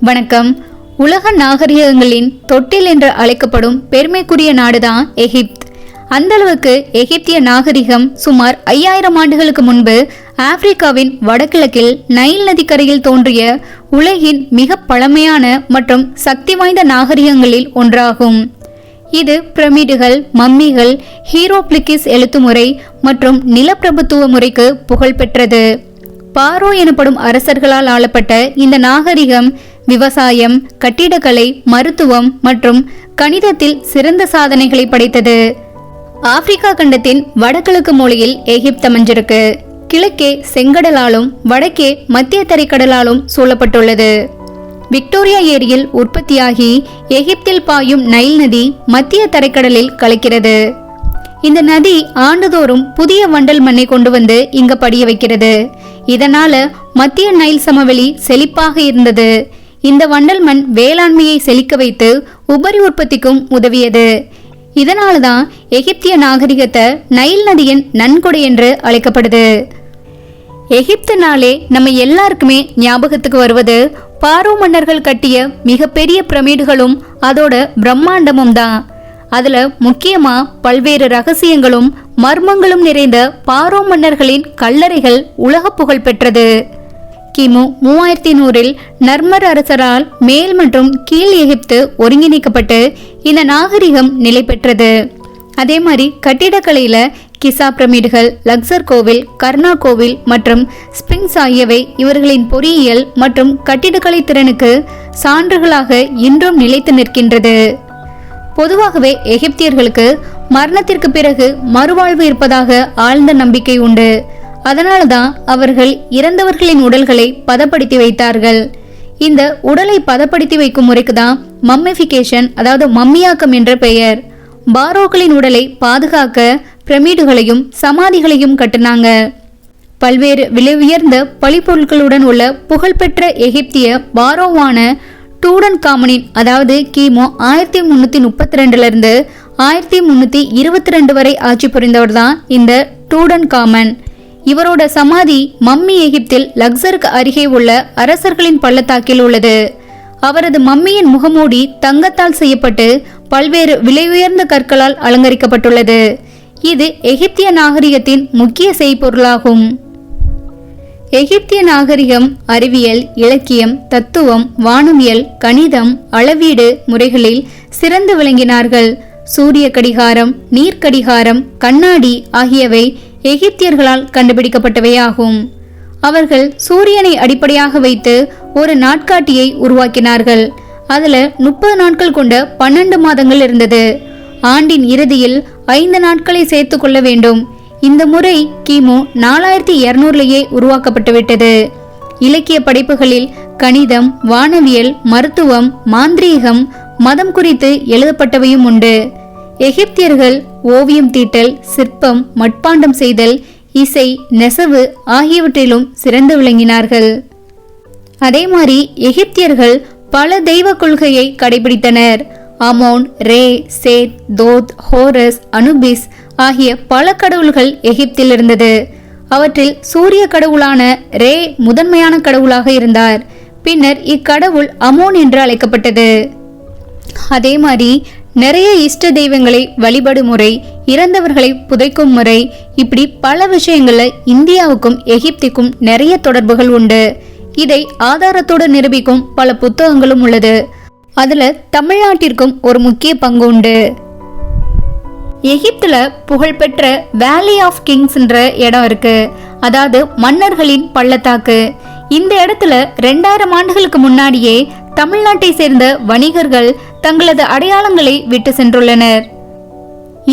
வணக்கம். உலக நாகரிகங்களின் தொட்டில் என்று அழைக்கப்படும் பெருமைக்குரிய நாடுதான் எகிப்த். அந்த அளவுக்கு எகிப்திய நாகரிகம் சுமார் ஐயாயிரம் ஆண்டுகளுக்கு முன்பு ஆப்பிரிக்காவின் வடகிழக்கில் நைல் நதிக்கரையில் தோன்றிய உலகின் மிக பழமையான மற்றும் சக்தி வாய்ந்த நாகரிகங்களில் ஒன்றாகும். இது பிரமிடுகள் மம்மிகள் ஹீரோப்ளிக்கிஸ் எழுத்துமுறை மற்றும் நிலப்பிரபுத்துவ முறைக்கு புகழ்பெற்றது. பாரோ எனப்படும் அரசர்களால் ஆளப்பட்ட இந்த நாகரிகம் விவசாயம் கட்டிடக்கலை மருத்துவம் மற்றும் கணிதத்தில் சிறந்த சாதனைகளை படைத்தது. ஆப்பிரிக்கா கண்டத்தின் வடகிழக்கு மூலையில் எகிப்து அமைஞ்சிருக்கு. கிழக்கே செங்கடலாலும் வடக்கே மத்திய தரைக்கடலாலும் சூழப்பட்டுள்ளது. விக்டோரியா ஏரியில் உற்பத்தியாகி எகிப்தில் பாயும் நைல் நதி மத்திய தரைக்கடலில் கலக்கிறது. இந்த நதி ஆண்டுதோறும் புதிய வண்டல் மண்ணை கொண்டு வந்து இங்க படிய வைக்கிறது. இதனால மத்திய நைல் சமவெளி செழிப்பாக இருந்தது. இந்த வண்டல் மண் வேளாண்மையை செழிக்க வைத்து உபரி உற்பத்திக்கும் உதவியது. இதனால்தான் எகிப்திய நாகரிகத்தை நைல் நதியின் நன்கொடை என்று அழைக்கப்படுது. எகிப்துனாலே நம்ம எல்லாருக்குமே ஞாபகத்துக்கு வருவது பாரோ மன்னர்கள் கட்டிய மிகப்பெரிய பிரமிடுகளும் அதோட பிரம்மாண்டமும் தான் அதில் முக்கியமாக பல்வேறு ரகசியங்களும் மர்மங்களும் நிறைந்த பாரோ மன்னர்களின் கல்லறைகள் உலக புகழ் பெற்றது. கிமு மூவாயிரத்தி நூறில் நர்மர் அரசரால் மேல் மற்றும் கீழ் எகிப்து ஒருங்கிணைக்கப்பட்டு இந்த நாகரிகம் நிலை பெற்றது. அதே மாதிரி கட்டிடக்கலையில கிசா பிரமிடுகள் லக்சர் கோவில் கர்ணா கோவில் மற்றும் ஸ்பிங்ஸ் ஆகியவை இவர்களின் பொறியியல் மற்றும் கட்டிடக்கலை திறனுக்கு சான்றுகளாக இன்றும் நிலைத்து நிற்கின்றது. பொதுவாகவே எகிப்தியர்களுக்கு மரணத்திற்கு பிறகு மறுவாழ்வு இருப்பதாக ஆழ்ந்த நம்பிக்கை உண்டு. அதனால்தான் அவர்கள் இறந்தவர்களின் உடல்களை பதப்படுத்தி வைத்தார்கள். இந்த உடலை பதப்படுத்தி வைக்கும் முறைக்கு தான் மம்மிஃபிகேஷன் அதாவது மம்மியாக்கம் என்ற பெயர். பாரோக்களின் உடலை பாதுகாக்க பிரமிடுகளையும் சமாதிகளையும் கட்டினாங்க. பல்வேறு விலை உயர்ந்த பழிப்பொருட்களுடன் உள்ள புகழ்பெற்ற எகிப்திய பாரோவான டூடன் காமனின் அதாவது கிமு ஆயிரத்தி முன்னூத்தி முப்பத்தி ரெண்டுல இருந்து ஆயிரத்தி முன்னூத்தி இருபத்தி ரெண்டு வரை ஆட்சி புரிந்தவர் தான் இந்த டூடன் காமன் இவரோட சமாதி மம்மி எகிப்தில் லக்சருக்கு அருகே உள்ள அரசர்களின் பள்ளத்தாக்கில் உள்ளது. அவரது மம்மியின் முகமூடி தங்கத்தால் செய்யப்பட்டு பல்வேறு விலை உயர்ந்த கற்களால் அலங்கரிக்கப்பட்டுள்ளது. இது எகிப்திய நாகரிகத்தின் முக்கிய செய்பொருளாகும். எகிப்திய நாகரிகம் அறிவியல் இலக்கியம் தத்துவம் வானவியல் கணிதம் அளவீடு முறைகளில் சிறந்து விளங்கினார்கள். சூரிய கடிகாரம் நீர்க்கடிகாரம் கண்ணாடி ஆகியவை எகிப்தியர்களால் கண்டுபிடிக்கப்பட்டவையாகும். அவர்கள் சூரியனை அடிப்படையாக வைத்து ஒரு நாட்காட்டியை உருவாக்கினார்கள். அதுல முப்பது நாட்கள் கொண்ட பன்னெண்டு மாதங்கள் இருந்தது. ஆண்டின் இறுதியில் ஐந்து நாட்களை சேர்த்து கொள்ள வேண்டும். இந்த முறை கிமு நாலாயிரத்தி இருநூறுலேயே உருவாக்கப்பட்டுவிட்டது. இலக்கிய படைப்புகளில் கணிதம் வானவியல் மருத்துவம் மாந்திரீகம் மதம் குறித்து எழுதப்பட்டவையும் உண்டு. எகிப்தியர்கள் ஓவியம் தீட்டல் சிற்பம் மட்பாண்டம் செய்தல் இசை நெசவு ஆகியவற்றிலும் சிறந்து விளங்கினார்கள். அதே மாதிரி எகிப்தியர்கள் பல தெய்வ கொள்கையை கடைபிடித்தனர். Amon Re Seth Thoth Horus Anubis ஆகிய பல கடவுள்கள் எகிப்தில் இருந்தது. அவற்றில் சூரிய கடவுளான ரே முதன்மையான கடவுளாக இருந்தார். பின்னர் இக்கடவுள் அமோன் என்று அழைக்கப்பட்டது. அதே மாதிரி நிறைய இஷ்ட தெய்வங்களை வழிபடும் முறை இறந்தவர்களை புதைக்கும் முறை இப்படி பல விஷயங்கள்ல இந்தியாவுக்கும் எகிப்திக்கும் நிறைய தொடர்புகள் உண்டு. இதை ஆதாரத்தோடு நிரூபிக்கும் பல புத்தகங்களும் உள்ளது. அதுல தமிழ்நாட்டிற்கும் ஒரு முக்கிய பங்கு உண்டு. எகிப்துல புகழ்பெற்ற வேலி ஆஃப் கிங்ஸ்ன்ற இடம் இருக்கு. அதாவது மன்னர்களின் பள்ளத்தாக்கு. இந்த இடத்துல ரெண்டாயிரம் ஆண்டுகளுக்கு முன்னாடியே தமிழ்நாட்டை சேர்ந்த வணிகர்கள் தங்களது அடையாளங்களை விட்டு சென்றுள்ளனர்.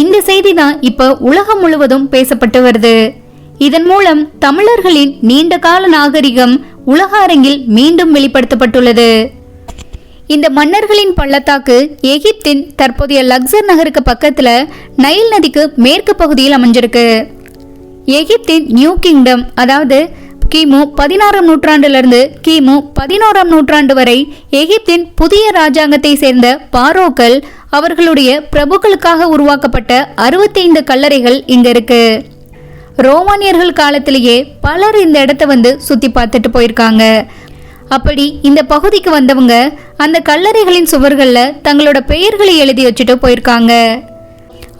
இந்த செய்தி தான் இப்ப உலகம் முழுவதும் பேசப்பட்டு வருது. இதன் மூலம் தமிழர்களின் நீண்ட கால நாகரிகம் உலக அரங்கில் மீண்டும் வெளிப்படுத்தப்பட்டுள்ளது. இந்த மன்னர்களின் பள்ளத்தாக்கு எகிப்தின் தற்போதைய லக்சர் நகருக்கு பக்கத்துல நைல் நதிக்கு மேற்கு பகுதியில் அமைஞ்சிருக்கு. எகிப்தின் நியூ கிங்டம் அதாவது கிமு பதினாறாம் நூற்றாண்டிலிருந்து கிமு பதினோராம் நூற்றாண்டு வரை எகிப்தின் புதிய ராஜாங்கத்தை சேர்ந்த பாரோக்கள் அவர்களுடைய பிரபுக்களுக்காக உருவாக்கப்பட்ட அறுபத்தைந்து கல்லறைகள் இங்க இருக்கு. ரோமானியர்கள் காலத்திலேயே பலர் இந்த இடத்த வந்து சுத்தி பார்த்துட்டு போயிருக்காங்க. அப்படி இந்த பகுதிக்கு வந்தவங்க அந்த கல்லறைகளின் சுவர்களில் தங்களோட பெயர்களை எழுதி வச்சுட்டு போயிருக்காங்க.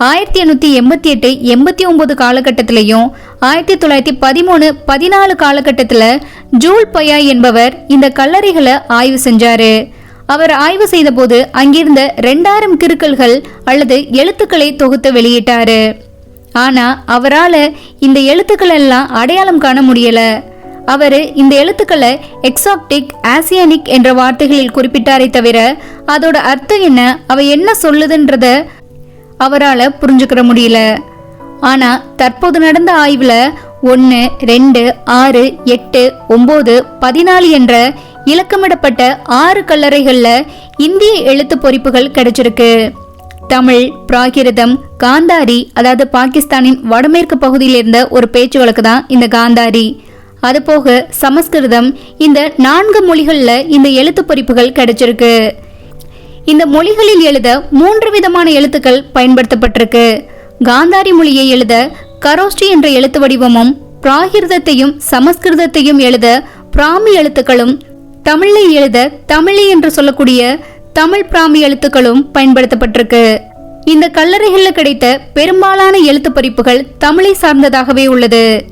ஆயிரத்தி எண்ணூற்றி எண்பத்தி எட்டு எண்பத்தி ஒம்பது காலகட்டத்திலையும் ஆயிரத்தி தொள்ளாயிரத்தி பதிமூணு பதினாலு காலகட்டத்தில் ஜூல் பயா என்பவர் இந்த கல்லறைகளை ஆய்வு செஞ்சாரு. அவர் ஆய்வு செய்தபோது அங்கிருந்த ரெண்டாயிரம் கிருக்கல்கள் அல்லது எழுத்துக்களை தொகுத்து வெளியிட்டாரு. ஆனா அவரால் இந்த எழுத்துக்கள் எல்லாம் அடையாளம் காண முடியல. அவர் இந்த எழுத்துக்களை எக்ஸாப்டிக் ஆசியானிக் என்ற வார்த்தைகளில் குறிப்பிட்டாரே தவிர அதோட அர்த்தம் என்ன அவை என்ன சொல்லுதுன்றத அவரால் புரிஞ்சுக்கிற முடியல. ஆனால் தற்போது நடந்த ஆய்வில் ஒன்று ரெண்டு ஆறு எட்டு ஒம்பது பதினாலு என்ற இலக்கமிடப்பட்ட ஆறு கல்லறைகளில் இந்திய எழுத்து பொறிப்புகள் கிடைச்சிருக்கு. தமிழ் பிராகிருதம் காந்தாரி அதாவது பாகிஸ்தானின் வடமேற்கு பகுதியில் இருந்த ஒரு பேச்சு வழக்கு தான் இந்த காந்தாரி. அதுபோக சமஸ்கிருதம் இந்த நான்கு மொழிகளில் இந்த எழுத்து பொறிப்புகள் கிடைச்சிருக்கு. இந்த மொழிகளில் எழுத மூன்று விதமான எழுத்துக்கள் பயன்படுத்தப்பட்டிருக்கு. காந்தாரி மொழியை எழுத கரோஷ்டி என்ற எழுத்து வடிவமும் பிராகிருதத்தையும் சமஸ்கிருதத்தையும் எழுத பிராமி எழுத்துக்களும் தமிழை எழுத தமிழி என்று சொல்லக்கூடிய தமிழ் பிராமி எழுத்துக்களும் பயன்படுத்தப்பட்டிருக்கு. இந்த கல்லறைகளில் கிடைத்த பெரும்பாலான எழுத்து பறிப்புகள் தமிழை சார்ந்ததாகவே உள்ளது.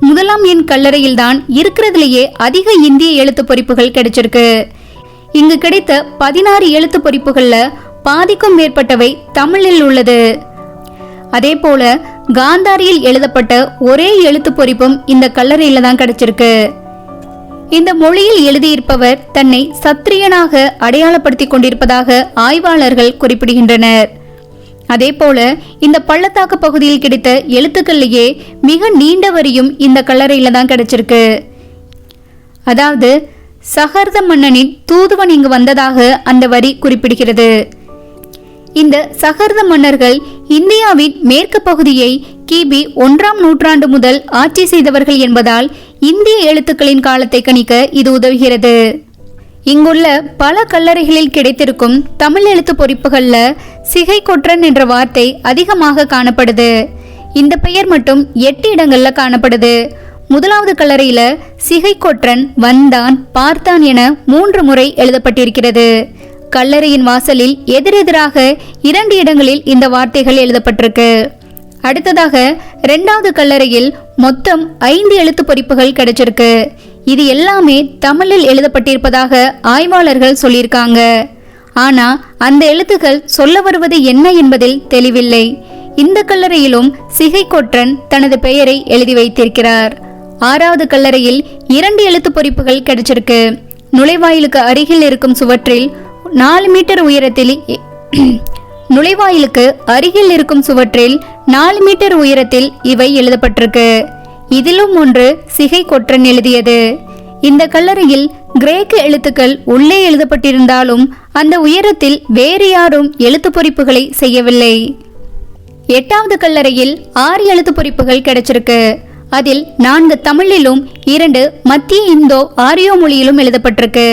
முதலாம் எண் கல்லறையில்தான் இருக்கிறதுலேயே அதிக இந்திய எழுத்து பொறிப்புகள் கிடைச்சிருக்கு. இங்கு கிடைத்த பதினாறு எழுத்து பொறிப்புகள்ல பாதிக்கும் மேற்பட்டவை தமிழில் உள்ளது. அதே போல காந்தாரியில் எழுதப்பட்ட ஒரே எழுத்து பொறிப்பும் இந்த கல்லறையில தான் கிடைச்சிருக்கு. இந்த மொழியில் எழுதியிருப்பவர் தன்னை சத்திரியனாக அடையாளப்படுத்திக் கொண்டிருப்பதாக ஆய்வாளர்கள் குறிப்பிடுகின்றனர். அதே போல இந்த பள்ளத்தாக்கு பகுதியில் கிடைத்த எழுத்துக்கள்லேயே மிக நீண்ட வரியும் இந்த கல்லறையில தான் கிடைச்சிருக்கு. அதாவது சகர்த மன்னனின் தூதுவன் இங்கு வந்ததாக அந்த வரி குறிப்பிடுகிறது. இந்த சகர்த மன்னர்கள் இந்தியாவின் மேற்கு பகுதியை கிபி ஒன்றாம் நூற்றாண்டு முதல் ஆட்சி செய்தவர்கள் என்பதால் இந்திய எழுத்துக்களின் காலத்தை கணிக்க இது உதவுகிறது. இங்குள்ள பல கல்லறைகளில் கிடைத்திருக்கும் தமிழ் எழுத்து பொறிப்புகள்ல சிகை கொற்றன் என்ற வார்த்தை அதிகமாக காணப்படுது. இந்த பெயர் மட்டும் எட்டு இடங்கள்ல காணப்படுது. முதலாவது கல்லறையில சிகை கொற்றன் வந்தான் பார்த்தான் என மூன்று முறை எழுதப்பட்டிருக்கிறது. கல்லறையின் வாசலில் எதிரெதிராக இரண்டு இடங்களில் இந்த வார்த்தைகள் எழுதப்பட்டிருக்கு. அடுத்ததாக ரெண்டாவது கல்லறையில் மொத்தம் ஐந்து எழுத்து பொறிப்புகள் கிடைச்சிருக்கு. இது எல்லாமே தமிழில் எழுதப்பட்டிருப்பதாக ஆய்வாளர்கள் சொல்லியிருக்காங்க. ஆனா அந்த எழுத்துக்கள் சொல்ல வருவது என்ன என்பதில் தெளிவில்லை. இந்த கல்லறையிலும் சிகை கொற்றன் தனது பெயரை எழுதி வைத்திருக்கிறார். ஆறாவது கல்லறையில் இரண்டு எழுத்து பொறிப்புகள் கிடைச்சிருக்கு. நுழைவாயிலுக்கு அருகில் இருக்கும் சுவற்றில் நாலு மீட்டர் உயரத்தில் நுழைவாயிலுக்கு அருகில் இருக்கும் சுவற்றில் நாலு மீட்டர் உயரத்தில் இவை எழுதப்பட்டிருக்கு. இதிலும் ஒன்று சிகை கொற்றன் எழுதியது. இந்த கல்லறையில் கிரேக்க எழுத்துக்கள் உள்ளே எழுதப்பட்டிருந்தாலும் அந்த உயரத்தில் வேறு யாரும் எழுத்து பொறிப்புகளை செய்யவில்லை. எட்டாவது கல்லறையில் ஆறு எழுத்து பொறிப்புகள் கிடைச்சிருக்கு. அதில் நான்கு தமிழிலும் இரண்டு மத்திய இந்தோ ஆரியோ மொழியிலும் எழுதப்பட்டிருக்கு.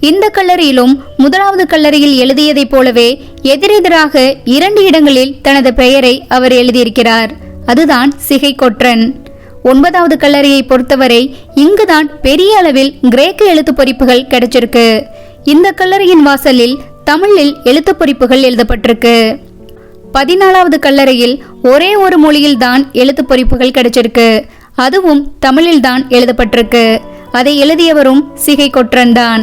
இந்த கல்லறையிலும் முதலாவது கல்லறையில் எழுதியதைப் போலவே எதிரெதிராக இரண்டு இடங்களில் தனது பெயரை அவர் எழுதியிருக்கிறார். அதுதான் சிகை கொற்றன் ஒன்பதாவது கல்லறையை பொறுத்தவரை இங்குதான் பெரிய அளவில் கிரேக்க எழுத்து பொறிப்புகள் கிடைச்சிருக்கு. இந்த கல்லறையின் வாசலில் தமிழில் எழுத்து பொறிப்புகள் எழுதப்பட்டிருக்கு. பதினாலாவது கல்லறையில் ஒரே ஒரு மொழியில்தான் எழுத்து பொறிப்புகள் கிடைச்சிருக்கு. அதுவும் தமிழில்தான் எழுதப்பட்டிருக்கு. அதை எழுதியவரும் சிகை கொற்றன் தான்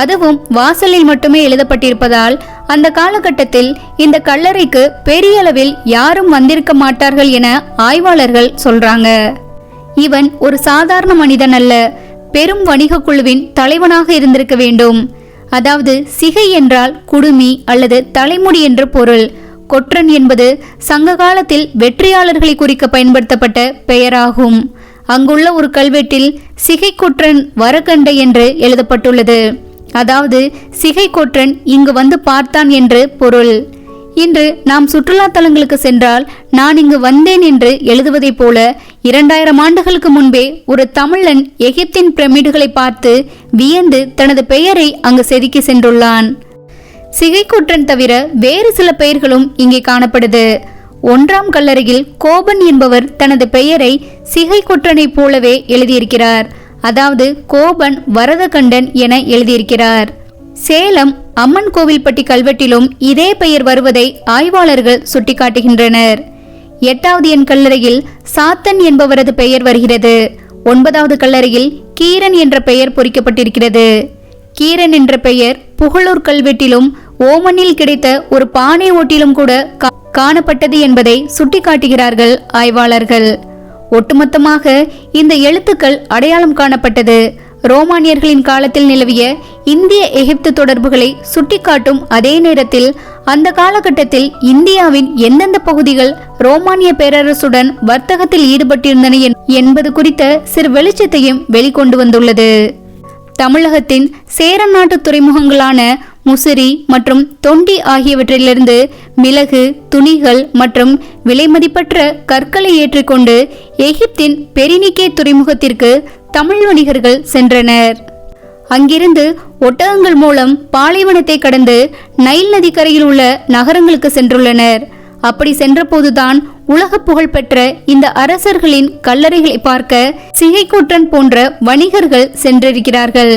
அதுவும் வாசலில் மட்டுமே எழுதப்பட்டிருப்பதால் அந்த காலகட்டத்தில் இந்த கல்லறைக்கு பெரிய அளவில் யாரும் வந்திருக்க மாட்டார்கள் என ஆய்வாளர்கள் சொல்றாங்க. இவன் ஒரு சாதாரண மனிதன் அல்ல. பெரும் வணிக குழுவின் தலைவனாக இருந்திருக்க வேண்டும். அதாவது சிகை என்றால் குடுமி அல்லது தலைமுடி என்று பொருள். கொற்றன் என்பது சங்க காலத்தில் வெற்றியாளர்களை குறிக்க பயன்படுத்தப்பட்ட பெயராகும். அங்குள்ள ஒரு கல்வெட்டில் சிகை கொற்றன் வரகண்டை என்று எழுதப்பட்டுள்ளது. அதாவது சிகை கொற்றன் இங்கு வந்து பார்த்தான் என்று பொருள். இன்று நாம் சுற்றுலா தலங்களுக்கு சென்றால் நான் இங்கு வந்தேன் என்று எழுதுவதைப் போல இரண்டாயிரம் ஆண்டுகளுக்கு முன்பே ஒரு தமிழன் எகிப்தின் பிரமிடுகளை பார்த்து வியந்து தனது பெயரை அங்கு செதுக்கி சென்றுள்ளான். சிகைக்குற்றன் தவிர வேறு சில பெயர்களும் இங்கே காணப்படுது. ஒன்றாம் கல்லறையில் கோபன் என்பவர் தனது பெயரை சிகை போலவே எழுதியிருக்கிறார். அதாவது கோபன் வரதகண்டன் என எழுதியிருக்கிறார். சேலம் அம்மன் கோவில்பட்டி கல்வெட்டிலும் இதே பெயர் வருவதை ஆய்வாளர்கள் சுட்டிக்காட்டுகின்றனர். எட்டாவது எண் கல்லறையில் சாத்தன் என்பவரது பெயர் வருகிறது. ஒன்பதாவது கல்லறையில் கீரன் என்ற பெயர் பொறிக்கப்பட்டிருக்கிறது. கீரன் என்ற பெயர் புகழூர் கல்வெட்டிலும் ஓமனில் கிடைத்த ஒரு பானை ஓட்டிலும் கூட கா- காணப்பட்டது என்பதை சுட்டிக்காட்டுகிறார்கள் ஆய்வாளர்கள். ஒட்டுமொத்தமாக இந்த எழுத்துக்கள் அடையாளம் காணப்பட்டது. ரோமானியர்களின் காலத்தில் நிலவிய இந்திய எகிப்து தொடர்புகளை சுட்டிக்காட்டும் அதே நேரத்தில் அந்த காலகட்டத்தில் இந்தியாவின் எந்தெந்த பகுதிகள் ரோமானிய பேரரசுடன் வர்த்தகத்தில் ஈடுபட்டிருந்தன என்பது குறித்த சிறு வெளிச்சத்தையும் வெளிக்கொண்டு வந்துள்ளது. தமிழகத்தின் சேரம் நாட்டு துறைமுகங்களான முசிறி மற்றும் தொண்டி ஆகியவற்றிலிருந்து மிளகு துணிகள் மற்றும் விலைமதிப்பற்ற கற்களை ஏற்றிக்கொண்டு எகிப்தின் பெரினிக்கே துறைமுகத்திற்கு தமிழ் வணிகர்கள் சென்றனர். அங்கிருந்து ஒட்டகங்கள் மூலம் பாலைவனத்தை கடந்து நைல் நதிக்கரையில் உள்ள நகரங்களுக்கு சென்றுள்ளனர். அப்படி சென்றபோதுதான் உலக புகழ்பெற்ற இந்த அரசர்களின் கல்லறைகளை பார்க்க சிகைக்கூற்றன் போன்ற வணிகர்கள் சென்றிருக்கிறார்கள்.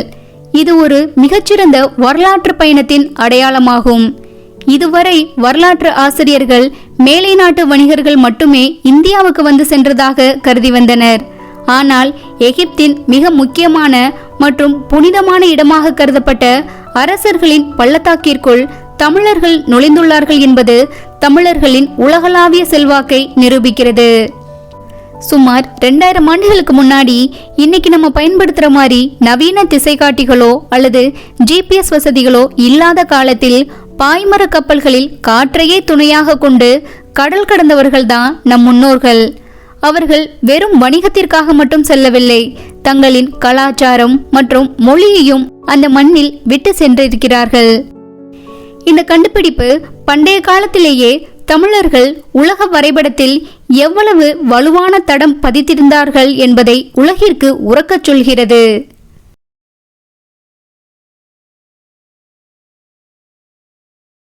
இது ஒரு மிகச்சிறந்த வரலாற்று பயணத்தின் அடையாளமாகும். இதுவரை வரலாற்று ஆசிரியர்கள் மேலை நாட்டு வணிகர்கள் மட்டுமே இந்தியாவுக்கு வந்து சென்றதாக கருதி வந்தனர். ஆனால் எகிப்தின் மிக முக்கியமான மற்றும் புனிதமான இடமாக கருதப்பட்ட அரசர்களின் பள்ளத்தாக்கிற்குள் தமிழர்கள் நுழைந்துள்ளார்கள் என்பது தமிழர்களின் உலகளாவிய செல்வாக்கை நிரூபிக்கிறது. சுமார் ரெண்டாயிரம் ஆண்டுகளுக்கு முன்னாடி இன்னைக்கு நம்ம பயன்படுத்துகிற மாதிரி நவீன திசைகாட்டிகளோ அல்லது ஜிபிஎஸ் வசதிகளோ இல்லாத காலத்தில் பாய்மர கப்பல்களில் காற்றையே துணையாக கொண்டு கடல் கடந்தவர்கள் தான் நம் முன்னோர்கள். அவர்கள் வெறும் வணிகத்திற்காக மட்டும் செல்லவில்லை தங்களின் கலாச்சாரம் மற்றும் மொழியையும் அந்த மண்ணில் விட்டு சென்றிருக்கிறார்கள். இந்த கண்டுபிடிப்பு பண்டைய காலத்திலேயே தமிழர்கள் உலக வரைபடத்தில் எவ்வளவு வலுவான தடம் பதித்திருந்தார்கள் என்பதை உலகிற்கு உறக்கச் சொல்கிறது.